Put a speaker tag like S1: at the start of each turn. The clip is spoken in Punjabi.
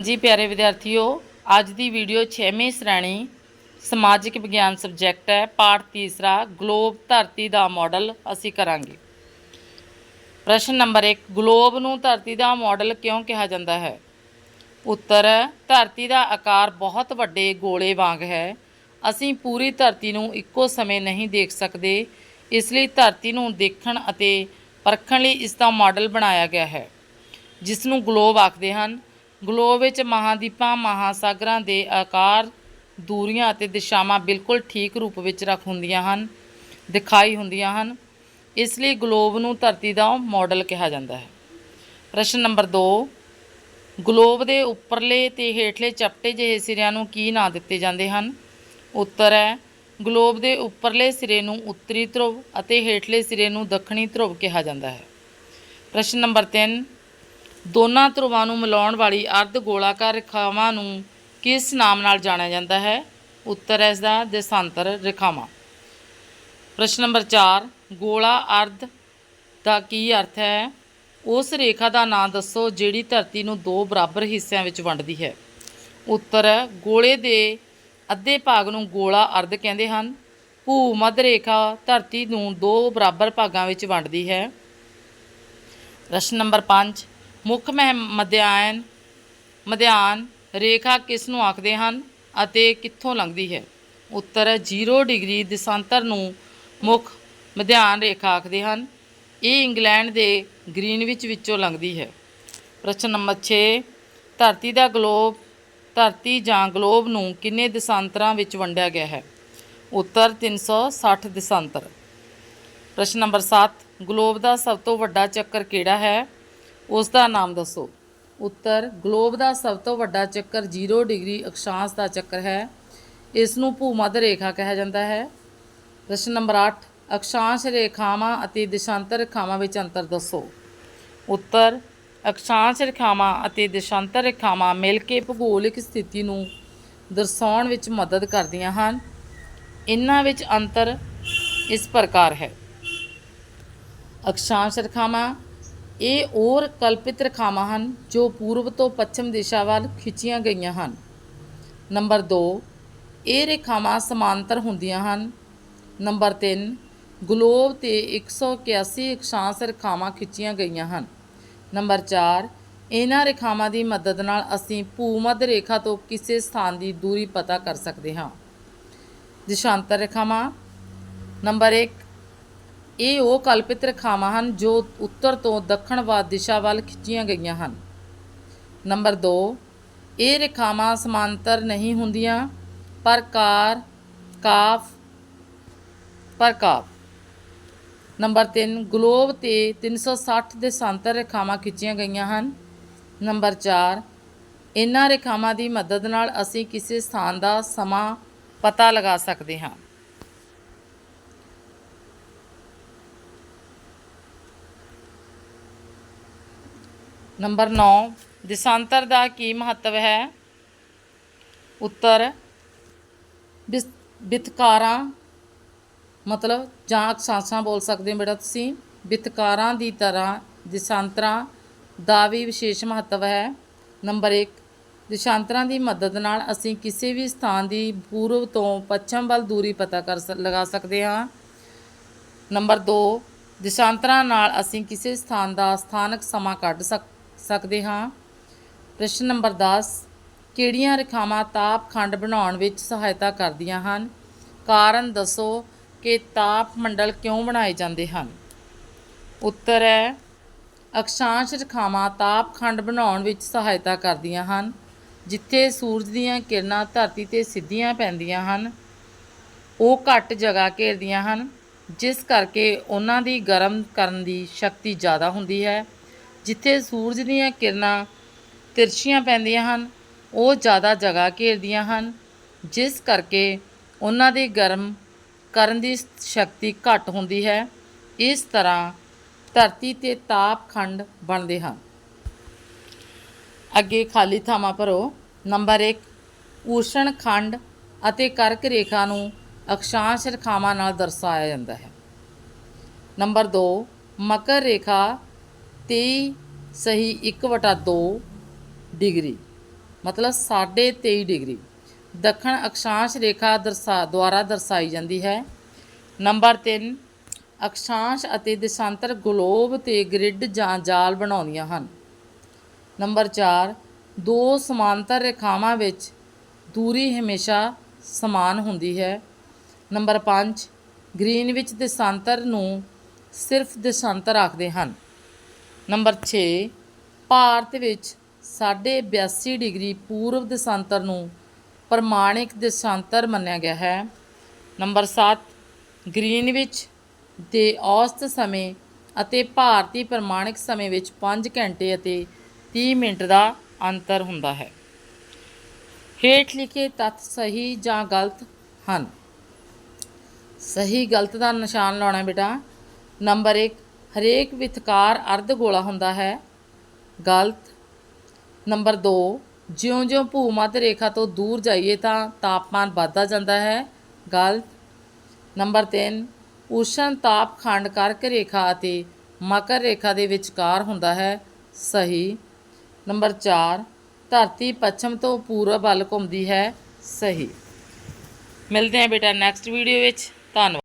S1: ਜੀ ਪਿਆਰੇ ਵਿਦਿਆਰਥੀਓ, ਅੱਜ ਦੀ ਵੀਡੀਓ 6ਵੀਂ ਸ਼੍ਰੇਣੀ ਸਮਾਜਿਕ ਵਿਗਿਆਨ ਸਬਜੈਕਟ ਹੈ, ਪਾਠ ਤੀਸਰਾ, ਗਲੋਬ ਧਰਤੀ ਦਾ ਮਾਡਲ ਅਸੀਂ ਕਰਾਂਗੇ। ਪ੍ਰਸ਼ਨ ਨੰਬਰ 1 ਗਲੋਬ ਨੂੰ ਧਰਤੀ ਦਾ ਮਾਡਲ ਕਿਉਂ ਕਿਹਾ ਜਾਂਦਾ ਹੈ? ਉੱਤਰ, ਧਰਤੀ ਦਾ ਆਕਾਰ ਬਹੁਤ ਵੱਡੇ ਗੋਲੇ ਵਾਂਗ ਹੈ। ਅਸੀਂ ਪੂਰੀ ਧਰਤੀ ਨੂੰ ਇੱਕੋ ਸਮੇਂ ਨਹੀਂ ਦੇਖ ਸਕਦੇ, ਇਸ ਲਈ ਧਰਤੀ ਨੂੰ ਦੇਖਣ ਅਤੇ ਪਰਖਣ ਲਈ ਇਸ ਦਾ ਮਾਡਲ ਬਣਾਇਆ ਗਿਆ ਹੈ, ਜਿਸ ਨੂੰ ਗਲੋਬ ਆਖਦੇ ਹਨ। ਗਲੋਬ ਵਿੱਚ ਮਹਾਦੀਪਾਂ, ਮਹਾਸਾਗਰਾਂ ਦੇ ਆਕਾਰ, ਦੂਰੀਆਂ ਅਤੇ ਦਿਸ਼ਾਵਾਂ ਬਿਲਕੁਲ ਠੀਕ ਰੂਪ ਵਿੱਚ ਰੱਖ ਹੁੰਦੀਆਂ ਹਨ, ਦਿਖਾਈ ਹੁੰਦੀਆਂ ਹਨ। ਇਸ ਲਈ ਗਲੋਬ ਨੂੰ ਧਰਤੀ ਦਾ ਮਾਡਲ ਕਿਹਾ ਜਾਂਦਾ ਹੈ। ਪ੍ਰਸ਼ਨ ਨੰਬਰ 2 ਗਲੋਬ ਦੇ ਉੱਪਰਲੇ ਤੇ ਹੇਠਲੇ ਚਪਟੇ ਜਿਹੇ ਸਿਰਿਆਂ ਨੂੰ ਕੀ ਨਾਂ ਦਿੱਤੇ ਜਾਂਦੇ ਹਨ? ਉੱਤਰ ਹੈ ਗਲੋਬ ਦੇ ਉੱਪਰਲੇ ਸਿਰੇ ਨੂੰ ਉੱਤਰੀ ਧਰੁਵ ਅਤੇ ਹੇਠਲੇ ਸਿਰੇ ਨੂੰ ਦੱਖਣੀ ਧਰੁਵ ਕਿਹਾ ਜਾਂਦਾ ਹੈ। ਪ੍ਰਸ਼ਨ ਨੰਬਰ 3 ਦੋਨਾਂ ਧਰੁਵਾਂ ਨੂੰ ਮਿਲਾਉਣ ਵਾਲੀ ਅਰਧ ਗੋਲਾਕਾਰ ਰੇਖਾਵਾਂ ਨੂੰ ਕਿਸ ਨਾਮ ਨਾਲ ਜਾਣਿਆ ਜਾਂਦਾ ਹੈ? ਉੱਤਰ ਹੈ ਇਸ ਦਾ ਦੇਸ਼ਾਂਤਰ ਰੇਖਾਵਾਂ। ਪ੍ਰਸ਼ਨ ਨੰਬਰ 4 ਗੋਲਾ ਅਰਧ ਦਾ ਕੀ ਅਰਥ ਹੈ? ਉਸ ਰੇਖਾ ਦਾ ਨਾਮ ਦੱਸੋ ਜਿਹੜੀ ਧਰਤੀ ਨੂੰ ਦੋ ਬਰਾਬਰ ਹਿੱਸਿਆਂ ਵਿੱਚ ਵੰਡਦੀ ਹੈ। ਉੱਤਰ ਗੋਲੇ ਦੇ ਅੱਧੇ ਭਾਗ ਨੂੰ ਗੋਲਾ ਅਰਧ ਕਹਿੰਦੇ ਹਨ। ਭੂ ਮੱਧ ਰੇਖਾ ਧਰਤੀ ਨੂੰ ਦੋ ਬਰਾਬਰ ਭਾਗਾਂ ਵਿੱਚ ਵੰਡਦੀ ਹੈ। ਪ੍ਰਸ਼ਨ ਨੰਬਰ 5 ਮੁੱਖ ਮਹਿ ਮਧਿਆਨ ਮਧਿਆਨ ਰੇਖਾ ਕਿਸ ਨੂੰ ਆਖਦੇ ਹਨ ਅਤੇ ਕਿੱਥੋਂ ਲੰਘਦੀ ਹੈ? ਉੱਤਰ ਹੈ 0 ਡਿਗਰੀ ਦਿਸ਼ਾਂਤਰ ਨੂੰ ਮੁੱਖ ਮਧਿਆਨ ਰੇਖਾ ਆਖਦੇ ਹਨ। ਇਹ ਇੰਗਲੈਂਡ ਦੇ ਗ੍ਰੀਨਵਿਚ ਵਿੱਚੋਂ ਲੰਘਦੀ ਹੈ। ਪ੍ਰਸ਼ਨ ਨੰਬਰ 6 ਧਰਤੀ ਦਾ ਗਲੋਬ, ਧਰਤੀ ਜਾਂ ਗਲੋਬ ਨੂੰ ਕਿੰਨੇ ਦਿਸ਼ਾਂਤਰਾਂ ਵਿੱਚ ਵੰਡਿਆ ਗਿਆ ਹੈ? ਉੱਤਰ 360 ਦਿਸ਼ਾਂਤਰ। ਪ੍ਰਸ਼ਨ ਨੰਬਰ 7 ਗਲੋਬ ਦਾ ਸਭ ਤੋਂ ਵੱਡਾ ਚੱਕਰ ਕਿਹੜਾ ਹੈ? ਉਸ ਦਾ ਨਾਮ ਦੱਸੋ। ਉੱਤਰ, ਗਲੋਬ ਦਾ ਸਭ ਤੋਂ ਵੱਡਾ ਚੱਕਰ 0 ਡਿਗਰੀ ਅਕਸ਼ਾਂਸ਼ ਦਾ ਚੱਕਰ ਹੈ। ਇਸ ਨੂੰ ਭੂਮੱਧ ਰੇਖਾ ਕਿਹਾ ਜਾਂਦਾ ਹੈ। ਪ੍ਰਸ਼ਨ ਨੰਬਰ 8 ਅਕਸ਼ਾਂਸ਼ ਰੇਖਾਵਾਂ ਅਤੇ ਦਿਸ਼ਾਂਤਰ ਰੇਖਾਵਾਂ ਵਿੱਚ ਅੰਤਰ ਦੱਸੋ। ਉੱਤਰ, ਅਕਸ਼ਾਂਸ਼ ਰੇਖਾਵਾਂ ਅਤੇ ਦਿਸ਼ਾਂਤਰ ਰੇਖਾਵਾਂ ਮਿਲ ਕੇ ਭੂਗੋਲਿਕ ਸਥਿਤੀ ਨੂੰ ਦਰਸਾਉਣ ਵਿੱਚ ਮਦਦ ਕਰਦੀਆਂ ਹਨ। ਇਹਨਾਂ ਵਿੱਚ ਅੰਤਰ ਇਸ ਪ੍ਰਕਾਰ ਹੈ। ਅਕਸ਼ਾਂਸ਼ ਰੇਖਾਵਾਂ ਇਹ ਹੋਰ ਕਲਪਿਤ ਰੇਖਾਵਾਂ ਹਨ ਜੋ ਪੂਰਬ ਤੋਂ ਪੱਛਮ ਦਿਸ਼ਾ ਵੱਲ ਖਿੱਚੀਆਂ ਗਈਆਂ ਹਨ। ਨੰਬਰ 2 ਇਹ ਰੇਖਾਵਾਂ ਸਮਾਂਤਰ ਹੁੰਦੀਆਂ ਹਨ। ਨੰਬਰ 3 ਗਲੋਬ ਤੇ 181 ਅਕਸ਼ਾਂਸ਼ ਰੇਖਾਵਾਂ ਖਿੱਚੀਆਂ ਗਈਆਂ ਹਨ। ਨੰਬਰ 4 ਇਹਨਾਂ ਰੇਖਾਵਾਂ ਦੀ ਮਦਦ ਨਾਲ ਅਸੀਂ ਭੂਮੱਧ ਰੇਖਾ ਤੋਂ ਕਿਸੇ ਸਥਾਨ ਦੀ ਦੂਰੀ ਪਤਾ ਕਰ ਸਕਦੇ ਹਾਂ। ਦਿਸ਼ਾਂਤਰ ਰੇਖਾਵਾਂ। ਨੰਬਰ 1 ਇਹ ਉਹ ਕਲਪਿਤ ਰੇਖਾਵਾਂ ਹਨ ਜੋ ਉੱਤਰ ਤੋਂ ਦੱਖਣ ਵੱਲ ਦਿਸ਼ਾ ਵੱਲ ਖਿੱਚੀਆਂ ਗਈਆਂ ਹਨ। ਨੰਬਰ 2 ਇਹ ਰੇਖਾਵਾਂ ਸਮਾਂਤਰ ਨਹੀਂ ਹੁੰਦੀਆਂ। ਪਰ ਕਾਰ, ਕਾਫ, ਪਰ ਕਾਫ। ਨੰਬਰ 3 ਗਲੋਬ ਤੇ 360 ਦੇ ਸੰਤਰ ਰੇਖਾਵਾਂ ਖਿੱਚੀਆਂ ਗਈਆਂ ਹਨ। ਨੰਬਰ 4 ਇਹਨਾਂ ਰੇਖਾਵਾਂ ਦੀ ਮਦਦ ਨਾਲ ਅਸੀਂ ਕਿਸੇ ਸਥਾਨ ਦਾ ਸਮਾਂ ਪਤਾ ਲਗਾ ਸਕਦੇ ਹਾਂ। ਨੰਬਰ 9 ਦਿਸ਼ਾਂਤਰ ਦਾ ਕੀ ਮਹੱਤਵ ਹੈ? ਉੱਤਰ, ਬਿਸ- ਬਿਤਕਾਰਾਂ, ਮਤਲਬ ਜਾਂ ਅਕਸਾਸ਼ਾਂ ਬੋਲ ਸਕਦੇ ਹੋ ਬੇਟਾ ਤੁਸੀਂ। ਵਿਤਕਾਰਾਂ ਦੀ ਤਰ੍ਹਾਂ ਦਿਸ਼ਾਂਤਰਾਂ ਦਾ ਵੀ ਵਿਸ਼ੇਸ਼ ਮਹੱਤਵ ਹੈ। ਨੰਬਰ 1 ਦਿਸ਼ਾਂਤਰਾਂ ਦੀ ਮਦਦ ਨਾਲ ਅਸੀਂ ਕਿਸੇ ਵੀ ਸਥਾਨ ਦੀ ਪੂਰਬ ਤੋਂ ਪੱਛਮ ਵੱਲ ਦੂਰੀ ਪਤਾ ਕਰ ਸ- ਲਗਾ ਸਕਦੇ ਹਾਂ। ਨੰਬਰ 2 ਦਿਸ਼ਾਂਤਰਾਂ ਨਾਲ ਅਸੀਂ ਕਿਸੇ ਸਥਾਨ ਦਾ ਸਥਾਨਕ ਸਮਾਂ ਕੱਢ ਸਕ- ਸਕਦੇ ਹਾਂ। ਪ੍ਰਸ਼ਨ ਨੰਬਰ 10 ਕਿਹੜੀਆਂ ਰੇਖਾਵਾਂ ਤਾਪ ਖੰਡ ਬਣਾਉਣ ਵਿੱਚ ਸਹਾਇਤਾ ਕਰਦੀਆਂ ਹਨ? ਕਾਰਨ ਦੱਸੋ ਕਿ ਤਾਪ ਮੰਡਲ ਕਿਉਂ ਬਣਾਏ ਜਾਂਦੇ ਹਨ? ਉੱਤਰ ਹੈ, ਅਕਸ਼ਾਂਸ਼ ਰੇਖਾਵਾਂ ਤਾਪ ਖੰਡ ਬਣਾਉਣ ਵਿੱਚ ਸਹਾਇਤਾ ਕਰਦੀਆਂ ਹਨ, ਜਿੱਥੇ ਸੂਰਜ ਦੀਆਂ ਕਿਰਨਾਂ ਧਰਤੀ ਤੇ ਸਿੱਧੀਆਂ ਪੈਂਦੀਆਂ ਹਨ। ਉਹ ਘੱਟ ਜਗ੍ਹਾ ਘੇਰਦੀਆਂ ਹਨ, ਜਿਸ ਕਰਕੇ ਉਹਨਾਂ ਦੀ ਗਰਮ ਕਰਨ ਦੀ ਸ਼ਕਤੀ ਜ਼ਿਆਦਾ ਹੁੰਦੀ ਹੈ। ਜਿੱਥੇ ਸੂਰਜ ਦੀਆਂ ਕਿਰਨਾਂ ਤਿਰਛੀਆਂ ਪੈਂਦੀਆਂ ਹਨ, ਉਹ ਜ਼ਿਆਦਾ ਜਗ੍ਹਾ ਘੇਰਦੀਆਂ ਹਨ, ਜਿਸ ਕਰਕੇ ਉਹਨਾਂ ਦੀ ਗਰਮ ਕਰਨ ਦੀ ਸ਼ਕਤੀ ਘੱਟ ਹੁੰਦੀ ਹੈ। ਇਸ ਤਰ੍ਹਾਂ ਧਰਤੀ ਤੇ ਤਾਪ ਖੰਡ ਬਣਦੇ ਹਨ। ਅੱਗੇ ਖਾਲੀ ਥਾਵਾਂ ਭਰੋ। ਨੰਬਰ 1 ਊਸ਼ਣ ਖੰਡ ਅਤੇ ਕਰਕ ਰੇਖਾ ਨੂੰ ਅਕਸ਼ਾਂਸ਼ ਰੇਖਾਵਾਂ ਨਾਲ ਦਰਸਾਇਆ ਜਾਂਦਾ ਹੈ। ਨੰਬਰ 2 ਮਕਰ ਰੇਖਾ 23 ਸਹੀ 1/2 ਡਿਗਰੀ। ਮਤਲਬ 23.5 ਡਿਗਰੀ। ਦੱਖਣ ਅਕਸ਼ਾਂਸ਼ ਰੇਖਾ ਦਰਸਾ, ਦੁਆਰਾ ਦਰਸਾਈ ਜਾਂਦੀ ਹੈ। ਨੰਬਰ 3 ਅਕਸ਼ਾਂਸ਼ ਅਤੇ ਦੇਸ਼ਾਂਤਰ ਗਲੋਬ ਤੇ ਗ੍ਰਿਡ ਜਾਂ ਜਾਲ ਬਣਾਉਂਦੀਆਂ ਹਨ। ਨੰਬਰ 4 ਦੋ ਸਮਾਂਤਰ ਰੇਖਾਵਾਂ ਵਿੱਚ ਦੂਰੀ ਹਮੇਸ਼ਾ ਸਮਾਨ ਹੁੰਦੀ ਹੈ। ਨੰਬਰ 5 ਗ੍ਰੀਨਵਿਚ ਦੇਸ਼ਾਂਤਰ ਨੂੰ ਸਿਰਫ ਦੇਸ਼ਾਂਤਰ ਆਖਦੇ ਹਨ। ਨੰਬਰ 6 ਭਾਰਤ ਵਿੱਚ 82 ਡਿਗਰੀ ਪੂਰਬ ਦੇਸ਼ਾਂਤਰ ਨੂੰ ਪ੍ਰਮਾਣਿਕ ਦੇਸ਼ਾਂਤਰ ਮੰਨਿਆ ਗਿਆ ਹੈ। ਨੰਬਰ 7 ਗ੍ਰੀਨਵਿਚ ਦੇ ਔਸਤ ਸਮੇਂ ਅਤੇ ਭਾਰਤੀ ਪ੍ਰਮਾਣਿਕ ਸਮੇਂ ਵਿੱਚ 5 ਘੰਟੇ ਅਤੇ 30 ਮਿੰਟ ਦਾ ਅੰਤਰ ਹੁੰਦਾ ਹੈ। ਹੇਠ ਲਿਖੇ ਤੱਥ ਸਹੀ ਜਾਂ ਗਲਤ ਹਨ। ਸਹੀ ਗਲਤ ਦਾ ਨਿਸ਼ਾਨ ਲਾਉਣਾ ਬੇਟਾ। ਨੰਬਰ 1 ਹਰੇਕ ਵਿਥਕਾਰ ਅਰਧ ਗੋਲਾ ਹੁੰਦਾ ਹੈ। ਗਲਤ। ਨੰਬਰ 2 ਜਿਉਂ-ਜਿਉਂ ਭੂ-ਮੱਧ ਰੇਖਾ ਤੋਂ ਦੂਰ ਜਾਈਏ ਤਾਂ ਤਾਪਮਾਨ ਵੱਧਦਾ ਜਾਂਦਾ ਹੈ। ਗਲਤ। ਨੰਬਰ 3 ਉਸ਼ਣ ਤਾਪ ਖੰਡ ਕਰਕ ਰੇਖਾ ਅਤੇ ਮਕਰ ਰੇਖਾ ਦੇ ਵਿਚਕਾਰ ਹੁੰਦਾ ਹੈ। ਸਹੀ। ਨੰਬਰ 4 ਧਰਤੀ ਪੱਛਮ ਤੋਂ ਪੂਰਬ ਵੱਲ ਘੁੰਮਦੀ ਹੈ। ਸਹੀ। ਮਿਲਦੇ ਹਾਂ ਬੇਟਾ ਨੈਕਸਟ ਵੀਡੀਓ ਵਿੱਚ। ਧੰਨਵਾਦ।